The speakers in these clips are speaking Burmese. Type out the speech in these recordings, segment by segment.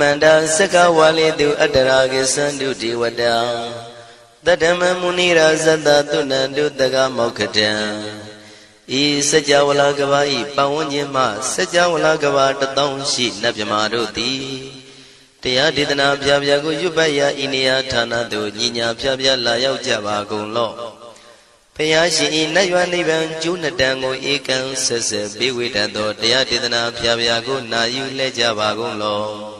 မန္တာစကဝါလေတုအတ္တရာကိသန္တုဒေဝတာတတ္တမမုနိရာဇတသုဏန္တုတကမောက္ခတံဤစကြဝဠာကဘာဤပတ်ဝန်းကျင်မှစကြဝဠာကဘာတသောရှိနတ်မြမာတို့သည်တရားဒေသနာပြပြကိုရွတ်ပတ်ရာဤနေရာဌာနသို့ညီညာပြပြလာရောက်ကြပါကုန်လော့ဘုရားရှင်ဤနတ်ရွာနိဗ္ဗာန်ကျိုးနှစ်တန်ကိုဧကံဆက်ဆက်ပေးဝေတတ်သောတရားဒေသနာပြပြကိုနာယူလဲကြပါကုန်လော့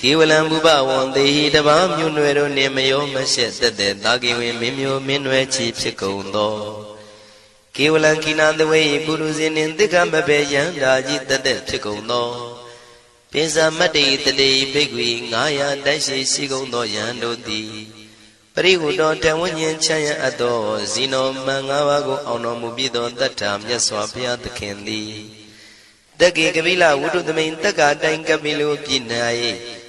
ကေဝလံဘုဘဝံတေဟိတပါမြို့နွယ်တို့နှင့်မယောမရှက်သက်သက်သာကေဝင်မင်းမျိုးမင်းနွယ်ချီဖြစ်ကုန်သောကေဝလံကိနာတဝေပုရုဇဉ်နှင့်တိက္ခမဘေယံဓာကြီးသက်သက်ဖြစ်ကုန်သောပိစမတ္တိတတိဘိက္ခွေ900တိုက်ရှိရှိကုန်သောယံတို့သည်ပရိဟုတော်တဝဉ္ဉ္ချမ်းရအပ်သောဇီနောမန်၅ပါးကိုအောင်တော်မူပြီးသောတတ္ထာမြတ်စွာဘုရားသခင်သည်တက္ကေကပိလဝုဒ္ဓသမိန်တက္ကတိုင်ကပိလိုပြည်၌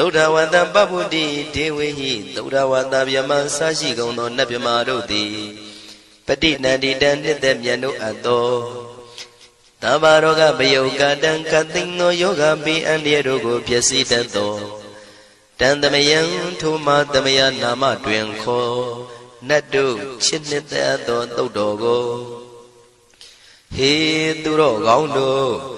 သုဒ္ဓဝတ္တပပုတိဒေဝေဟိသုဒ္ဓဝတ္တဗျမဆရှိကုန်သောနတ်ဗျမတို့သည်ပဋိနန္တိတံနှစ်သက်မြတ်တို့အပ်သောတဘာရောဂဘယုကတံကသိင်သောယောဂပိအန္တရာတို့ကိုဖြစ်စီတတ်သောတန်သမယံထိုမသမယနာမတွင်ခေါ်နတ်တို့ချစ်နှစ်သက်သော သုတ်တော်ကိုဟေသူတော်ကောင်းတို့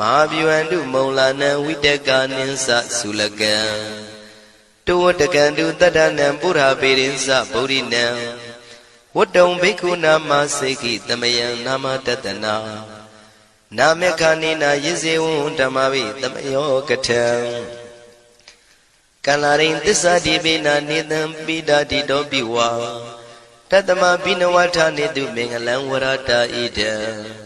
မဟာဗျဝန္တုမုံလာနံဝိတကနိသသုလကံတောဝတကံတုတတ္တနံပုရာပေရိသဗုဒ္ဓိနံဝတ္တုံဘိက္ခုနာမစေကိတမယံနာမတတနာနာမေခာနိနာယဇေဝံဓမ္မဝိတမယောကထံကန္လာရိန်သစ္စာတိပိနာနေတံပိဒာတိတောပိဝါတတမပိနဝထာနေတုမင်္ဂလံဝရတာဣဒံ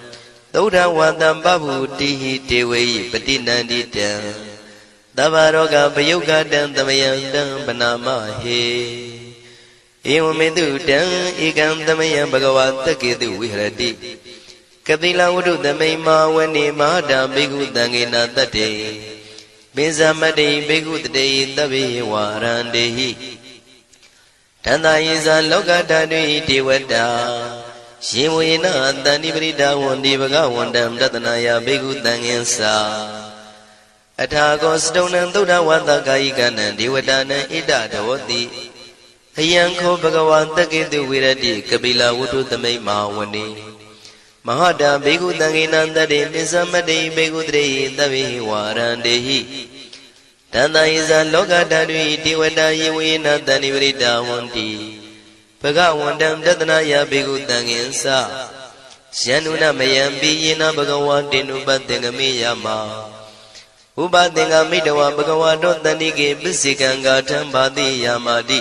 သုဒ္ဓဝတံပဗုတိဟိတေဝေယပတိနန္တိတံသဗ္ဗရောဂပယုတ်ကတံသမယံတံပနာမဟေဧဝမေတုတံဧကံသမယံဘဂဝါတက္ကေတုဝိဟရတိကတိလဝတ္ထုသမိန်မာဝနေမဟာတာဘိက္ခုတံငေနာတတ္တေပိဇမတ္တိဘိက္ခုတတေသဗ္ဗေဝါရန္တေဟိတန္တယေဇာလောကဓာတုဣဒေဝတာ ယေဝေနတန္တိပရိဒါဝန္တိဘဂဝန္တံတတနာယဘိက္ခုတံငင်္စာအထာကောစတုံနံသုဒ္ဓဝတ္တကာယိကနံဒေဝတာနံဣဒဒဝတိအယံခောဘဂဝါတက္ကေတုဝိရတိကပိလဝတ္ထုသမိတ်မဟာဝနေမဟာတာဘေကုတံကိနံတတေပိသမတ္တိဘေကုတရေသဗ္ဗေဝါရန္တေဟိတန္တယဇာလောကဓာတုတိဝတယေဝေနတဏိဝရိတာဝန္တိ ဘဂဝန္တံတတနာယဘေကုတံကိသယန္နုနမယံပိယေနဘဂဝါတေနုပတ္တေငမေယမဥပသင်္ကမိတဝဘဂဝါတောတဏိကေပစ္စေကံဂါထံဘာတိယာမာတိ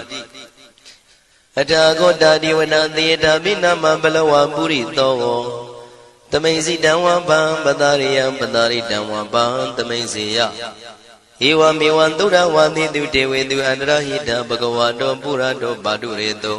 အထာဂောတာဒီဝနာသေတာပိနမဘလဝပုရိသောတမိန်စီတံဝပံပတာရိယံပတာရိတံဝပံတမိန်စီယဧဝမေဝံသုဒ္ဓဝါတိတုတေဝေတုအန္တရဟိတဘဂဝါတောပုရတောပါတုရေတော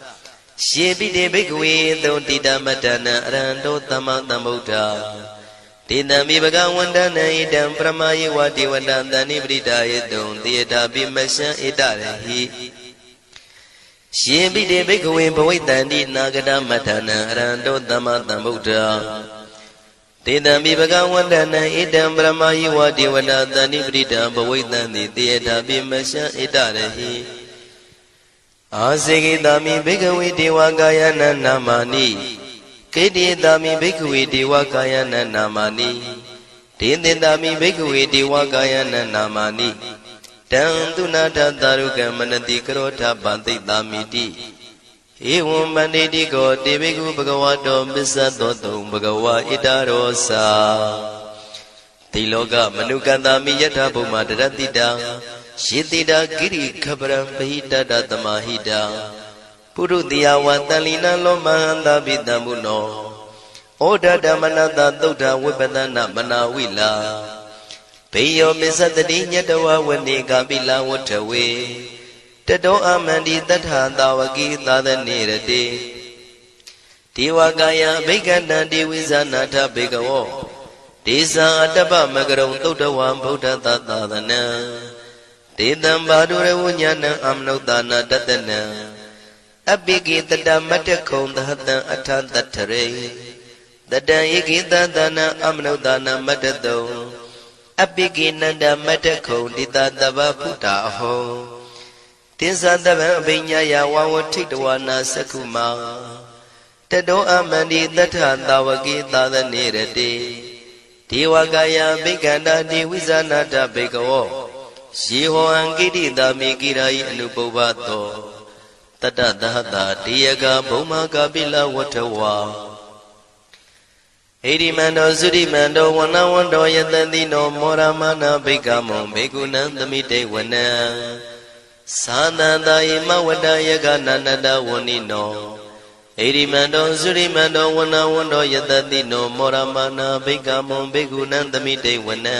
ရှေပိတေဘိက္ခဝေသုံတိတမတနံအရဟံတောသမ္မာသမ္ဗုဒ္ဓတေတံမိဘဂဝန္တနံဣတံပရမယေဝတိဝတံတဏိပရိဒါယေတုံတေတာပိမရှံဣတရဟိရှင်ပိတေဘိက္ခဝေဘဝိတ္တန္တိနာဂတမထနံအရဟံတောသမ္မာသမ္ဗုဒ္ဓတေတံမိဘဂဝန္တနံဣတံပရမယေဝတိဝတံတဏိပရိဒံဘဝိတ္တန္တိတေတာပိမရှံဣတရဟိ အာစေကိတာမိဘိက္ခဝေဒေဝကာယနာနာမာနိကေတိတာမိဘိက္ခဝေဒေဝကာယနာနာမာနိဒေသင်တာမိဘိက္ခဝေဒေဝကာယနာနာမာနိတံသူနာထသာရုကမနတိကရောထပန္တိတာမိတိဧဝံမန္တိတိကောတေဘိကုဘဂဝတောပစ္စသောတုံဘဂဝါဣတရောစာတိလောကမနုကန္တာမိယထာဘုမတရတိတာ ယေတိတာကိရိခပရံပဟိတတသမဟိတာပုရုတိယဝတန်လီနလောမဟန္တာပိတံဘုနောဩဒဓမ္မနတသုဒ္ဓဝိပဒနာမနာဝိလာဘေယောမစ္စတတိညတဝဝနေကာပိလဝထဝေတတောအမန္တိတထသာဝကိသာသနေရတိဒေဝကာယဘိက္ခဏံဒေဝိဇာနာထဘေကဝောဒေဇာအတ္တပမကရုံသုဒ္ဓဝံဗုဒ္ဓသာသာသနံ ဒေတံဘာဒုရဝညာဏံအမနုဿာနာတတနံအပိကိတတမတ္တခုံသဟတံအထတထရေတတံဧကိတသနာအမနုဿာနာမတ္တတုံအပိကိနန္ဒမတ္တခုံတိတတဗဖုတာအဟောတင်္ဇတဗံအပိညာယဝဝထိတဝနာသက္ခုမာတတောအမန္တိတထသာဝကိသာသနေရတိဒေဝကာယဘိက္ခန္တာတိဝိဇာနာတဘေကဝော ယေဟောအံကိတိတာမေကိရာယအနုပုဗ္ဗသောတတသဟတာတေယကဘုံမာကပိလဝထဝါဣရိမန္တောသုရိမန္တောဝနဝန္တောယတတိနောမောရမနာဘိကမောဘေကုဏံသမိတေဝနံသာသန္တာယမဝတ္တယကနန္တဝဏိနောဣရိမန္တောသုရိမန္တောဝနဝန္တောယတတိနောမောရမနာဘိကမောဘေကုဏံသမိတေဝနံ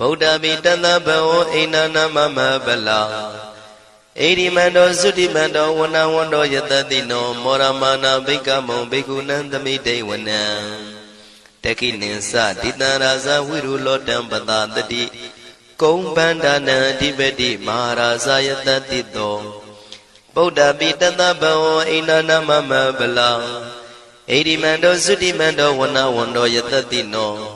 ဗုဒ္ဓပိတတဘောအိနာနာမမဗလာဣရိမန္တောသုတိမန္တောဝနဝန္တောယတတိနောမောရမာနာဘိကမောဘိက္ခုနံသမိတေဝနံတခိနိသဒိတံရာဇဝိရုလောတံပတတတိကုံပန္ဒနာအဓိပတိမဟာရာဇယတတိတောဗုဒ္ဓပိတတဘောအိနာနာမမဗလာဣရိမန္တောသုတိမန္တောဝနဝန္တောယတတိနော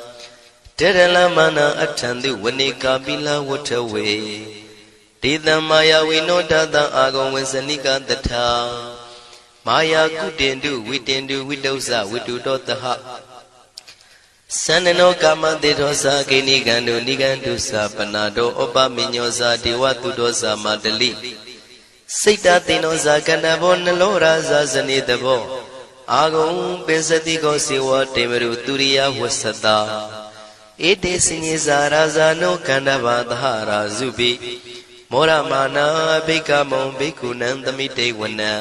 တေရလမနာအထံတုဝနေကာပိလဝထဝေဒေသမာယဝိနောတတအာဂုံဝေစနိကတထာမာယာကုတင်တုဝိတင်တုဝိတုဇဝိတုတောတဟသန္နနောကာမတေသောသာကိနိကံတုနိကံတုသာပနာတောဩပမိညောသာဒေဝတုတောသာမတလိစိတ်တသိနောသာကဏဘောနလောရာဇာဇနေတဘောအာဂုံပင်စတိကောစေဝတေမရုသူရိယဝဆတာ ဧတေစညေဇာရာဇာနောကန္တဘာသဟရာဇုပိမောရမာနာဘိကမုံဘိက္ခုနံသမိတေဝနံ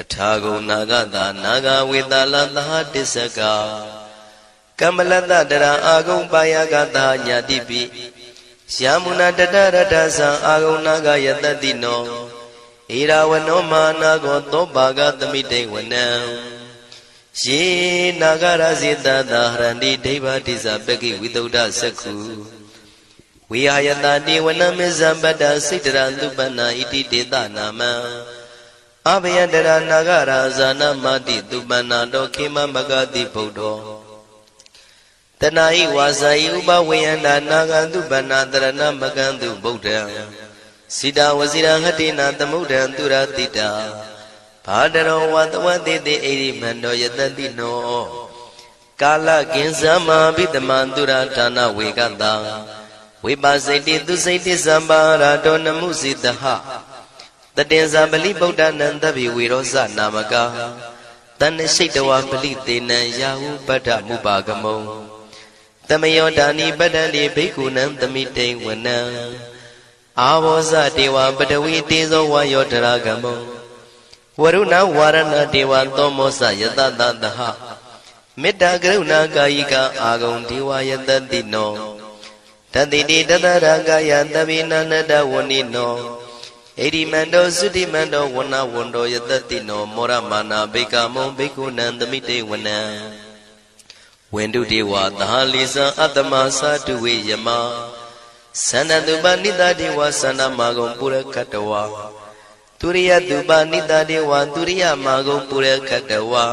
အထာဂုံနာဂတာနာဂဝေတာလသဟတစ္စကကမ္မလတတရာအာဂုံပါယကတာညာတိပိယမုနာတတရတ္ထသံအာဂုံနာဂယတတိနောဣရာဝနောမာနာကောသောပါကသမိတေဝနံ ယေနာဂရဇိတတာဟရန္တိဒိဗ္ဗတိဇပကိဝိသုဒ္ဓသက္ခုဝိဟာယတတိဝနမေဇံပတ္တစိတရံသူပနာဣတိတေတနာမံအဘယတရနာဂရာဇာနမတိသူပနာတောခေမမဂတိဗုဒ္ဓောတဏှာဤဝါစာဤဥပဝေယန္တာနာဂန္တုဗန္နာတရဏမကန္တုဗုဒ္ဓံစိတာဝစီရဟတိနာသမုဒ္ဒံသူရတိတာ ဘာတရောဝတဝတိတိအိရိမန္တောယတတိနောကာလကင်္စမဘိတမန္တုရဌာနဝေကတံဝိပါစိတိသူစိတိသံပါရာတောနမှုစီတဟတတင်္ဇာပလိဗုဒ္ဓနံတဗ္ဗေဝေရောဇနာမကာတဏ္ဍရှိတဝါပလိတေနံယာဟုပတ္ထမုပါကမုံတမယောဒာနိပတ္တတိဘိက္ခုနံသမိတိဝနံအာဘောဇတေဝပတဝီတေဇောဝါယောတရာကမုံ ဝရုဏဝါရဏတေဝသောမောစယတတတဟမေတ္တာကရုဏာကာယိကအာဂုံဒေဝယတတိနောတတိတိတတရာကာယတပိနန္တဝဏိနောဣတိမန္တောသုတိမန္တောဝဏဝန္တောယတတိနောမောရမာနာဘေကမုံဘေကုဏံသမိတေဝနံဝန္တုတေဝသဟလိသံအတ္တမသတုဝေယမသန္တတုပနိတတေဝသန္တမာဂုံပုရခတဝါ သူရိယသူပါနိတတေဝသူရိယမာဂုံပုရခတဝါ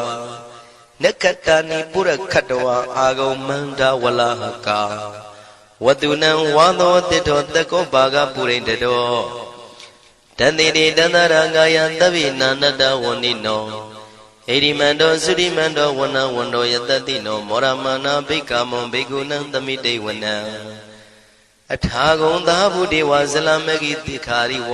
နက္ခတနိပုရခတဝါအာဂုံမန္တဝလဟကာဝတုနံဝါသောတိထောတကောပါကပုရိတတောတန်တိတေတန္တရာကာယသဗ္ဗိနာနတဝဏိနောဣရိမန္တောသုရိမန္တောဝဏဝန္တောယတတိနောမောရမနာဘိက္ခမွန်ဘိက္ခုနံသမိတေဝနံအထာဂုံသာဘုဒေဝဇလမဂိတိခာရိဝ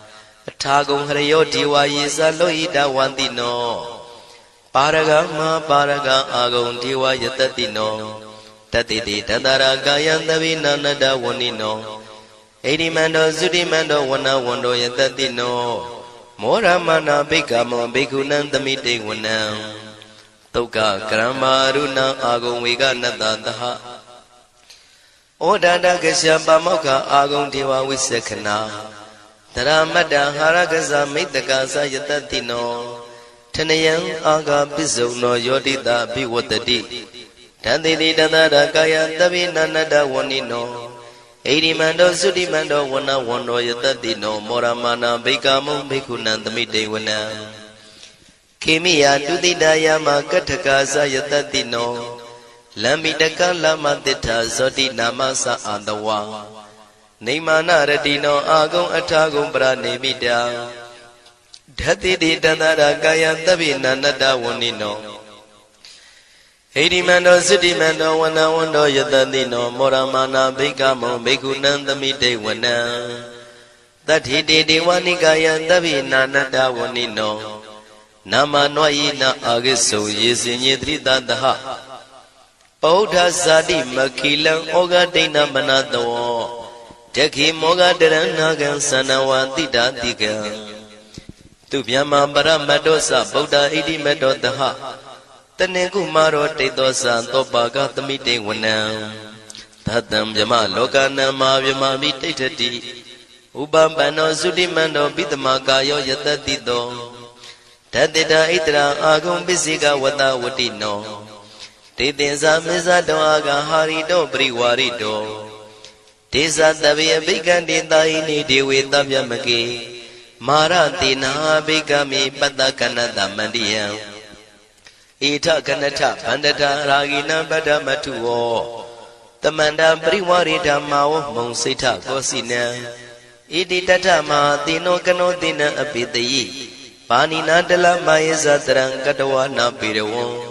အထာဂုံဟရယောဒီဝါယေဇလောဟိတဝန္တိနောပါရဂမပါရဂအာဂုံဒီဝါယတတိနောတတိတိတတရာကာယံတပိနန္တဝဏိနောဣတိမန္တောသုတိမန္တောဝနဝန္တောယတတိနောမောရမနာဘိက္ခမောဘိက္ခုနံသမိတေဝနံတုတ်ကကရမရုဏအာဂုံဝေကနတ္တသဟဩဒန္တကရှပါမောက္ခအာဂုံဒေဝဝိသခနာ တရမတ္တဟာရကဇမိတ္တကာသယတတိနောထနယံအာဂပစ္စုံနောယောတိတာဘိဝတ္တိတန်တိတိတန္တရာကာယတပိနန္တဝဏိနောဣရိမန္တောသုတိမန္တောဝနဝန္တောယတတိနောမောရမာနာဘိကာမုံဘိက္ခုနံသမိတေဝနံခေမိယတုတိတယမကထကာသယတတိနောလမ္မိတကလမတိထာဇောတိနာမသအာတဝါ နေမာနရတိနောအာဂုံအထာဂုံပရနေမိတာဓတ္တိတိတန္တရာကာယသဗ္ဗိနန္တဝဏိနောဟိတိမန္တောသုတိမန္တောဝနဝန္တောယတတိနောမောရမာနာဘိက္ခမောဘိက္ခုနံသမိတေဝနံတတိတေဒေဝနိကာယသဗ္ဗိနာနတဝဏိနောနာမနွယိနာအာဂိစုယေစင်ညေတိတတဟပောဓဇာတိမခိလံဩဃဒိဏမနတော တခိမောဃတရဏကံသနဝတိတာတိကံသူဗျမ္မာပရမတ္တောသဗုဒ္ဓဣတိမတ္တောတဟတနေကုမာရောတိတ်သောသံသောပါကသမိတေဝနံသတံဗျမလောကနံမာဗျမမိတိဋ္ဌတိဥပပန္နောသုတိမန္တောပိတမကာယောယတတိတောတတေတာဣတရာအာဂုံပစ္စေကဝတဝတိနောတေတင်္စာမေဇတောအာဂဟာရိတောပရိဝါရိတော ဒေသတဗေအဘိကံတေတာဟိနိဒေဝေတဗျမကေမာရတိနာဘိကမိပတ္တကနတမန္တိယံဣထကနထဗန္တတာရာဂိနံပတ္တမထုဝောတမန္တပရိဝရိဓမ္မာဝမုံစိဋ္ဌကောစီနံဣတိတထမဟာတိနောကနောတိနံအပိတယိပါဏိနာတလမယေဇတရံကတဝနာပေရဝံ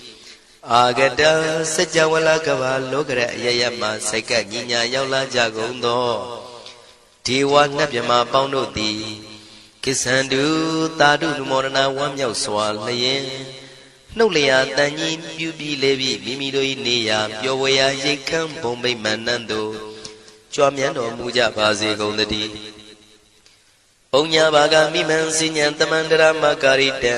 အာဂတစัจ java လကဘာလောကရအယယမစိတ်ကညညာရောက်လာကြကုန်သောဒေဝနတ်မြမပေါင်းတို့သည်ကိစ္ဆန္တုတာတုနမောရဏဝမ်းမြောက်စွာလျင်နှုတ်လျာတန်ကြီးပြူပြီးလေပြီးမိမိတို့၏နေရာပျော်ဝေရာရိတ်ခမ်းဘုံမိတ်မန္နန်တို့ကြွားမြန်းတော်မူကြပါစေကုန်သတည်းဘုံညာဘာကမိမံစဉ္ဉံတမန္တရမကာရိတံ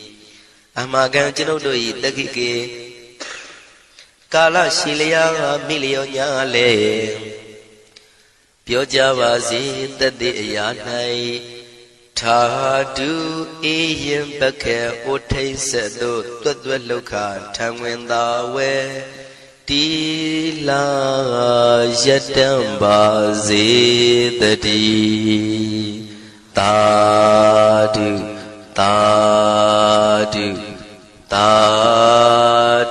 အမကံကျွန်ုပ်တို့၏တက္ခိကေကာလရှိလျာမိလျောညာလေပြောကြပါစေတသက်အရာ၌ထာတုအေယံပခေဩထိတ်ဆက်သို့တွတ်တွတ်လောက်ခထံဝင်သာဝဲတီလာယတံပါစေတတိတာ သာဓုသာ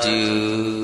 ဓု